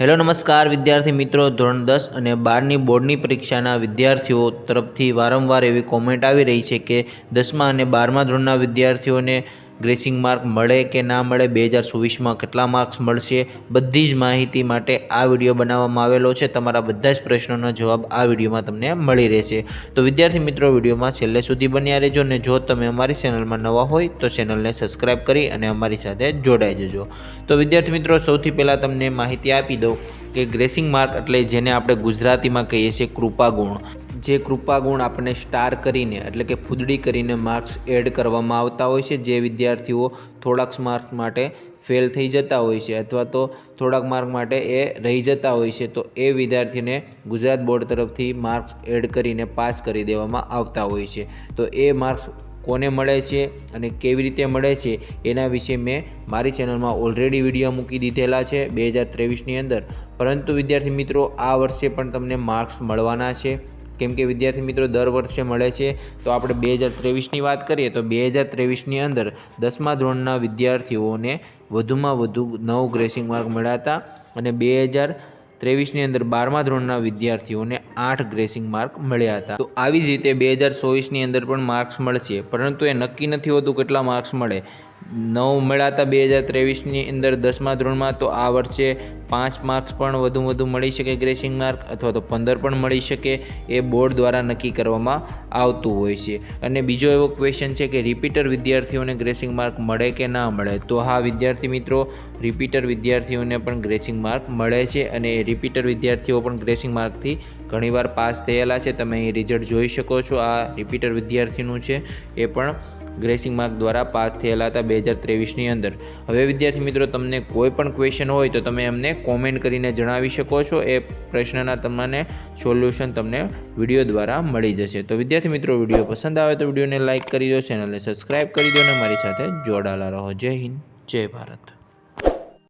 Hello, નમસ્કાર વિદ્યાર્થી મિત્રો. ધોરણ દસ અને બારની બોર્ડની પરીક્ષાના વિદ્યાર્થીઓ તરફથી વારંવાર એવી કોમેન્ટ આવી રહી છે કે દસમા અને બારમા ધોરણના વિદ્યાર્થીઓને ગ્રેસિંગ માર્ક મળે કે ના મળે બે હજાર ચોવીસમાં કેટલા માર્ક્સ મળશે, બધી જ માહિતી માટે આ વીડિયો બનાવવામાં આવેલો છે. તમારા બધા જ પ્રશ્નોનો જવાબ આ વિડીયોમાં તમને મળી રહેશે. તો વિદ્યાર્થી મિત્રો, વિડીયોમાં છેલ્લે સુધી બન્યા રહેજો અને જો તમે અમારી ચેનલમાં નવા હોય તો ચેનલને સબસ્ક્રાઈબ કરી અને અમારી સાથે જોડાઈ જજો. તો વિદ્યાર્થી મિત્રો, સૌથી પહેલાં તમને માહિતી આપી દઉં કે ગ્રેસિંગ માર્ક એટલે જેને આપણે ગુજરાતીમાં કહીએ છીએ કૃપા ગુણ જે કૃપા ગુણ આપણને સ્ટાર કરીને, એટલે કે ફૂદડી કરીને માર્ક્સ એડ કરવામાં આવતા હોય છે, જે વિદ્યાર્થીઓ થોડાક માર્ક માટે ફેલ થઈ જતા હોય છે, અથવા તો થોડાક માર્ક માટે એ રહી જતા હોય છે, તો એ વિદ્યાર્થીને ગુજરાત બોર્ડ તરફથી માર્ક્સ એડ કરીને પાસ કરી દેવામાં આવતા હોય છે. તો એ માર્ક્સ કોને મળે છે અને કેવી રીતે મળે છે, એના વિશે મેં મારી ચેનલમાં ઓલરેડી વીડિયો મૂકી દીધેલા છે બે હજાર ત્રેવીસની અંદર. પરંતુ વિદ્યાર્થી મિત્રો, આ વર્ષે પણ તમને માર્ક્સ મળવાના છે. કેમ કે વિદ્યાર્થી મિત્રો દર વર્ષે મળે છે. તો આપણે બે હજાર ત્રેવીસની વાત કરીએ તો બે હજાર ત્રેવીસની અંદર દસમા ધોરણના વિદ્યાર્થીઓને વધુમાં વધુ નવ ગ્રેસિંગ માર્ક મળ્યા હતા અને બે હજાર ત્રેવીસની અંદર બારમા ધોરણના વિદ્યાર્થીઓને આઠ ગ્રેસિંગ માર્ક મળ્યા હતા. તો આવી જ રીતે બે હજાર ચોવીસની અંદર પણ માર્ક્સ મળશે, પરંતુ એ નક્કી નથી હોતું કેટલા માર્ક્સ મળે. નવ મળ્યા બે હજાર ત્રેવીસની અંદર દસમા ધોરણમાં તો આ વર્ષે પાંચ માર્ક્સ પણ વધુ વધુ મળી શકે ગ્રેસિંગ માર્ક અથવા તો પંદર પણ મળી શકે એ બોર્ડ દ્વારા નક્કી કરવામાં આવતું હોય છે. અને બીજો એવો ક્વેશ્ચન છે કે રિપીટર વિદ્યાર્થીઓને ગ્રેસિંગ માર્ક મળે કે ના મળે? તો હા, વિદ્યાર્થી મિત્રો રિપીટર વિદ્યાર્થીઓને પણ ગ્રેસિંગ માર્ક મળે છે અને એ રિપીટર વિદ્યાર્થીઓ પણ ગ્રેસિંગ માર્કથી ઘણીવાર પાસ થયેલા છે. તમે અહીં રિઝલ્ટ જોઈ શકો છો. આ રિપીટર વિદ્યાર્થીનું છે એ પણ ગ્રેસિંગ માર્ક દ્વારા પાસ થયેલા હતા બે હજાર ત્રેવીસની અંદર. હવે વિદ્યાર્થી મિત્રો, તમને કોઈ પણ ક્વેશ્ચન હોય તો તમે અમને કોમેન્ટ કરીને જણાવી શકો છો. એ પ્રશ્નના તમને સોલ્યુશન તમને વીડિયો દ્વારા મળી જશે. તો વિદ્યાર્થી મિત્રો વીડિયો પસંદ આવે તો વિડીયોને લાઇક કરી દો ચેનલને સબસ્ક્રાઈબ કરી દો અને મારી સાથે જોડાયેલા રહો. જય હિન્દ, જય ભારત.